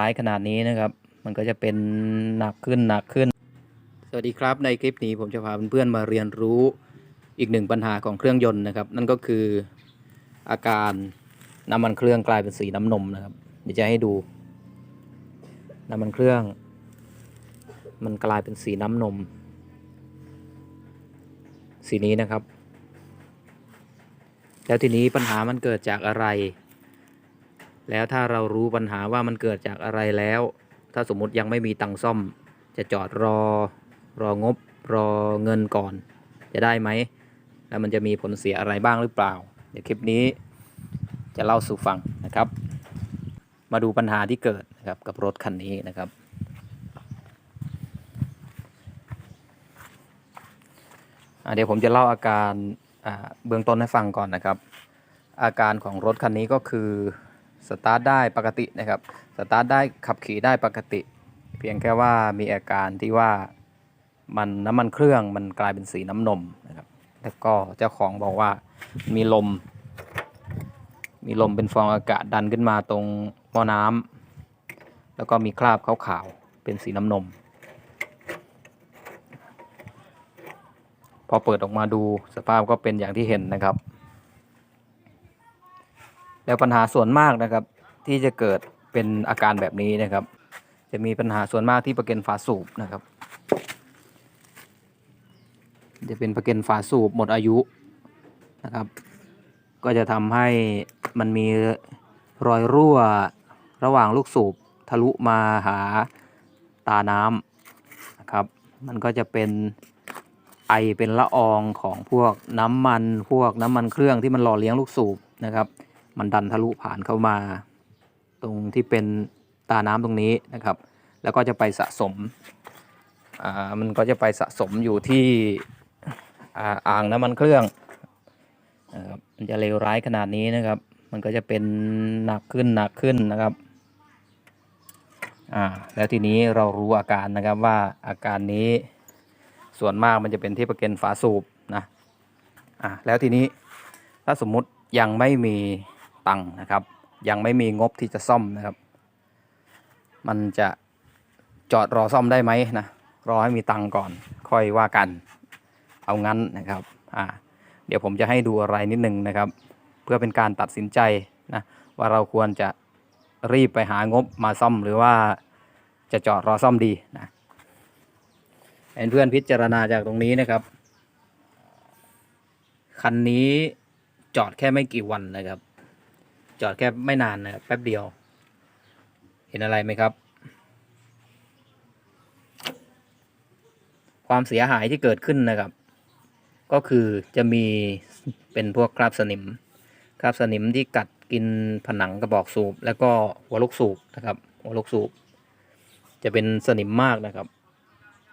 ร้ายขนาดนี้นะครับ มันก็จะเป็นหนักขึ้นหนักขึ้น สวัสดีครับในคลิปนี้ผมจะพาเพื่อนๆมาเรียนรู้อีกหนึ่งปัญหาของเครื่องยนต์นะครับ นั่นก็คืออาการน้ำมันเครื่องกลายเป็นสีน้ำนมนะครับ เดี๋ยวจะให้ดู น้ำมันเครื่อง มันกลายเป็นสีน้ำนม สีนี้นะครับ แล้วทีนี้ปัญหามันเกิดจากอะไร แล้วถ้าเรารู้ปัญหาว่ามันเกิดจากอะไรแล้ว ถ้าสมมติยังไม่มีตังค์ซ่อม จะจอดรอ รองบ รอเงินก่อน จะได้ไหม แล้วมันจะมีผลเสียอะไรบ้างหรือเปล่า เดี๋ยวคลิปนี้จะเล่าสู่ฟังนะครับ มาดูปัญหาที่เกิดนะครับกับรถคันนี้นะครับ เดี๋ยวผมจะเล่าอาการเบื้องต้นให้ฟังก่อนนะครับ อาการของรถคันนี้ก็คือ สตาร์ทได้ปกตินะครับ สตาร์ทได้ขับขี่ได้ปกติ เพียงแค่ว่ามีอาการที่ว่ามันน้ำมันเครื่องมันกลายเป็นสีน้ำนมนะครับ แล้วก็เจ้าของบอกว่ามีลม มีลมเป็นฟองอากาศดันขึ้นมาตรงหม้อน้ำแล้วก็มีคราบขาวๆเป็นสีน้ำนม พอเปิดออกมาดูสภาพก็เป็นอย่างที่เห็นนะครับ แล้วปัญหาส่วนมากนะครับ ที่จะเกิดเป็นอาการแบบนี้นะครับ จะมีปัญหาส่วนมากที่ประเก็นฝาสูบนะครับ จะเป็นประเก็นฝาสูบหมดอายุนะครับ ก็จะทำให้มันมีรอยรั่วระหว่างลูกสูบทะลุมาหาตาน้ำนะครับ มันก็จะเป็นไอเป็นละอองของพวกน้ำมันพวกน้ำมันเครื่องที่มันหล่อเลี้ยงลูกสูบนะครับ มันดันทะลุผ่านเข้ามา ตรงที่เป็นตาน้ำตรงนี้นะครับ แล้วก็จะไปสะสมอ่ามันก็จะไปสะสมอยู่ที่อ่าอ่างน้ำมันเครื่องนะครับมันจะเลวร้ายขนาดนี้นะครับ มันก็จะเป็นหนักขึ้นหนักขึ้นนะครับอ่าแล้วทีนี้เรารู้อาการนะครับว่าอาการนี้ส่วนมากมันจะเป็นที่ประเก็นฝาสูบนะอ่าแล้วทีนี้ถ้าสมมุติยังไม่มี ตังค์นะครับ ยังไม่มีงบที่จะซ่อมนะครับ มันจะจอดรอซ่อมได้ไหมนะรอให้มีตังค์ก่อนค่อยว่ากันเอางั้นนะครับอ่าเดี๋ยวผมจะให้ดูอะไรนิดนึงนะครับ เพื่อเป็นการตัดสินใจนะว่าเราควรจะรีบไปหางบมาซ่อมหรือว่าจะจอดรอซ่อมดีนะเพื่อนพิจารณาจากตรงนี้นะครับ คันนี้จอดแค่ไม่กี่วันนะครับ จอดแค่ไม่นานนะครับแป๊บเดียว เห็นอะไรไหมครับ ความเสียหายที่เกิดขึ้นนะครับ ก็คือจะมีเป็นพวกคราบสนิม คราบสนิมที่กัดกินผนังกระบอกสูบ แล้วก็หัวลูกสูบนะครับ หัวลูกสูบ จะเป็นสนิมมากนะครับ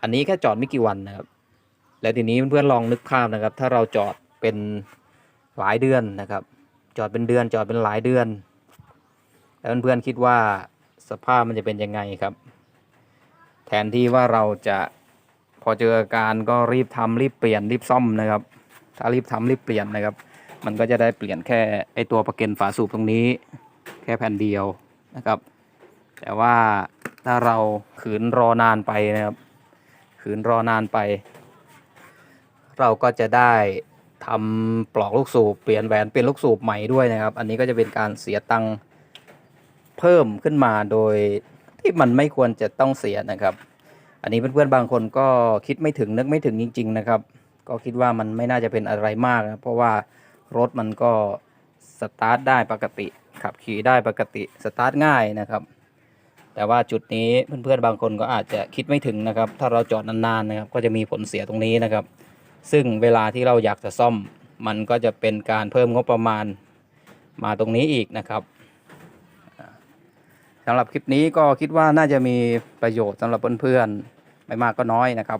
อันนี้แค่จอดไม่กี่วันนะครับ แล้วทีนี้เพื่อนๆลองนึกภาพนะครับ ถ้าเราจอดเป็นหลายเดือนนะครับ จอดเป็นเดือนจอดเป็นหลายเดือน แล้วเพื่อนๆคิดว่าสภาพมันจะเป็นยังไงครับ แทนที่ว่าเราจะพอเจออาการก็รีบทำรีบเปลี่ยนรีบซ่อมนะครับ ถ้ารีบทำรีบเปลี่ยนนะครับ มันก็จะได้เปลี่ยนแค่ไอตัวประเก็นฝาสูบตรงนี้ แค่แผ่นเดียวนะครับ แต่ว่าถ้าเราขืนรอนานไปนะครับ ขืนรอนานไป เราก็จะได้ ทำปลอกลูกสูบเปลี่ยนแหวนเป็นลูกสูบใหม่ด้วยนะครับ อันนี้ก็จะเป็นการเสียตังค์เพิ่มขึ้นมาโดยที่มันไม่ควรจะต้องเสียนะครับ อันนี้เพื่อนๆบางคนก็คิดไม่ถึงนึกไม่ถึงจริง ๆ นะครับ ก็คิดว่ามันไม่น่าจะเป็นอะไรมากนะเพราะว่ารถมันก็สตาร์ทได้ปกติขับขี่ได้ปกติสตาร์ทง่ายนะครับ แต่ว่าจุดนี้เพื่อนๆบางคนก็อาจจะคิดไม่ถึงนะครับ ถ้าเราจอดนานๆนะครับ ก็จะมีผลเสียตรงนี้นะครับ ซึ่งเวลาที่เราอยากจะซ่อม มันก็จะเป็นการเพิ่มงบประมาณมาตรงนี้อีกนะครับสำหรับคลิปนี้ก็คิดว่าน่าจะมีประโยชน์สำหรับเพื่อนๆไม่มากก็น้อยนะครับ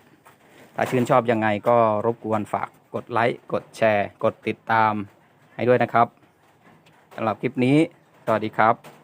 ถ้าชื่นชอบยังไงก็รบกวนฝากกดไลค์กดแชร์ กดติดตามให้ด้วยนะครับสำหรับคลิปนี้ สวัสดีครับ